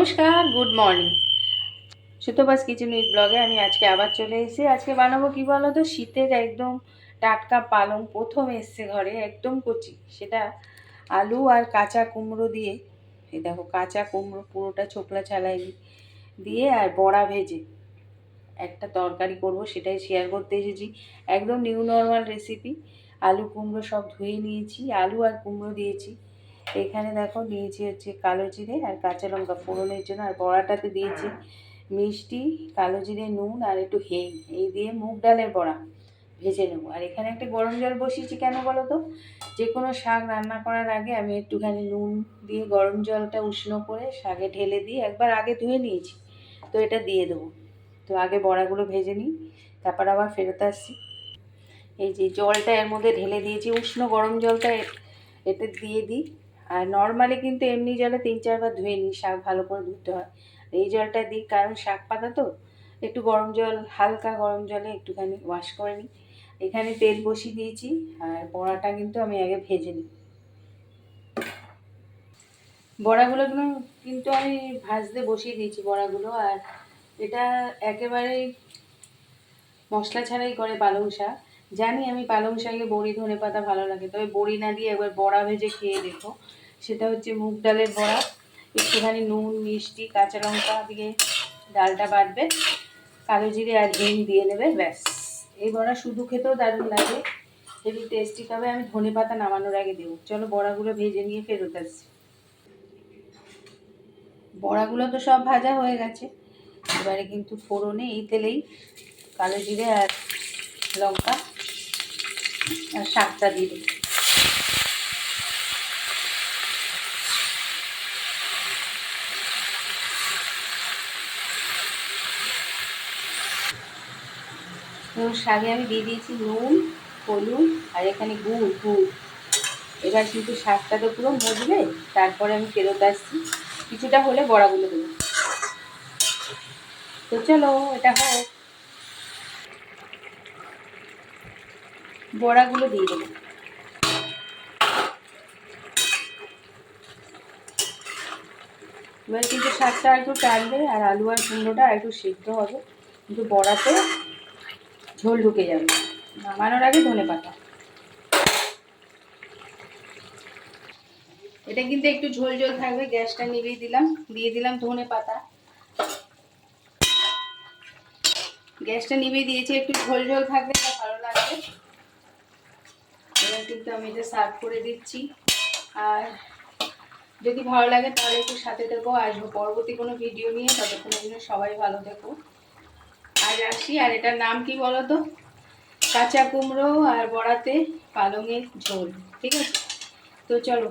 নমস্কার good morning সুতোবাস kitchen with ব্লগে আমি আজকে আবার চলে এসেছি। আজকে বানাবো কি বলো তো শীতের একদম টাটকা পালং প্রথম এসছে ঘরে, একদম কচি। সেটা আলু আর কাঁচা কুমড়ো দিয়ে। এই দেখো, কাঁচা কুমড়ো পুরোটা ছোকলা ছালাই দিয়ে আর বড়া ভেজে একটা তরকারি করব, সেটাই শেয়ার করতে এসেছি। একদম নিউ নর্মাল রেসিপি আলু কুমড়ো সব ধুয়ে নিয়েছি, আলু আর কুমড়ো দিয়েছি। এখানে দেখো নিয়েছি হচ্ছে কালো জিরে আর কাঁচা লঙ্কা ফোড়নের জন্য আর বড়াটাতে দিয়েছি মিষ্টি, কালো জিরে, নুন আর একটু হেং এই দিয়ে মুগ ডালের বড়া ভেজে নেব। আর এখানে একটা গরম জল বসিয়েছি কেন বলো তো? যে কোনো শাক রান্না করার আগে আমি একটুখানি নুন দিয়ে গরম জলটা উষ্ণ করে শাকে ঢেলে দিয়ে একবার আগে ধুয়ে নিয়েছি। তো এটা দিয়ে দেবো। তো আগে বড়াগুলো ভেজে নিই, তারপর আবার ফেরত আসছি। এই যে জলটা এর মধ্যে ঢেলে দিয়েছি, উষ্ণ গরম জলটা এতে দিয়ে দিই। আর নর্মালি কিন্তু এমনি জলে তিন চারবার ধুয়ে নিই, শাক ভালো করে ধুতে হয়। এই জলটা দিই, কারণ শাক পাতা তো, একটু গরম জল, হালকা গরম জলে একটুখানি ওয়াশ করে নিই। এখানে তেল বসিয়ে দিয়েছি, আর বড়াটা কিন্তু আমি আগে ভেজে নিই। বড়াগুলো কিন্তু- আমি ভাজতে বসিয়ে দিয়েছি বড়াগুলো, আর এটা একেবারেই মশলা ছাড়াই করে পালং শাক। জানি আমি পালং শাকে বড়ি, ধনে পাতা ভালো লাগে, তবে বড়ি না দিয়ে একবার বড়া ভেজে খেয়ে দেখো। সেটা হচ্ছে মুগ ডালের বড়া, একটুখানি নুন, মিষ্টি, কাঁচা লঙ্কা দিয়ে ডালটা বাটবে, কালো জিরে আর হিং দিয়ে নেবে, ব্যাস। এই বড়া শুধু খেতেও দারুণ লাগে, হেভি টেস্টি তবে আমি ধনে পাতা নামানোর আগে দেবো। চলো বড়াগুলো ভেজে নিয়ে ফেরত আসছি বড়াগুলো তো সব ভাজা হয়ে গেছে। এবারে কিন্তু ফোড়নে এই তেলেই কালো জিরে আর লঙ্কা আর শাকটা দিয়ে তো শাকে আমি দিয়ে দিয়েছি নুন, হলুদ আর এখানে গুড় গুড়। এবার কিন্তু শাকটা তো পুরো মজবে তারপরে আমি ফেরত আসছি। কিছুটা হলে বড়াগুলো দেবো। তো চলো, এটা হোক বড়াগুলো দিয়ে দেবো। এবার কিন্তু শাকটা একটু টানবে, আর আলু আর কুমড়োটা একটু সিদ্ধ হবে। কিন্তু বড়াতে ঝোল ঢুকে যাবে। নামানোর আগে ধনে পাতা। এটা কিন্তু একটু ঝোল ঝোল থাকবে, গ্যাসটা নিভিয়ে দিলাম। দিয়ে দিলাম ধনে পাতা। গ্যাসটা নিভিয়ে দিয়েছি, একটু ঝোল ঝোল থাকবে ভালো লাগবে। কিন্তু আমি এটা সার্ভ করে দিচ্ছি। আর যদি ভালো লাগে তাহলে একটু সাথে থেকো আসব পরবর্তী কোনো ভিডিও নিয়ে ততক্ষণের জন্য সবাই ভালো থেকো। আর আসি, আর এটার নাম কি বলো তো কাঁচা কুমড়ো আর বড়াতে পালংয়ের ঝোল, ঠিক আছে? তো চলো।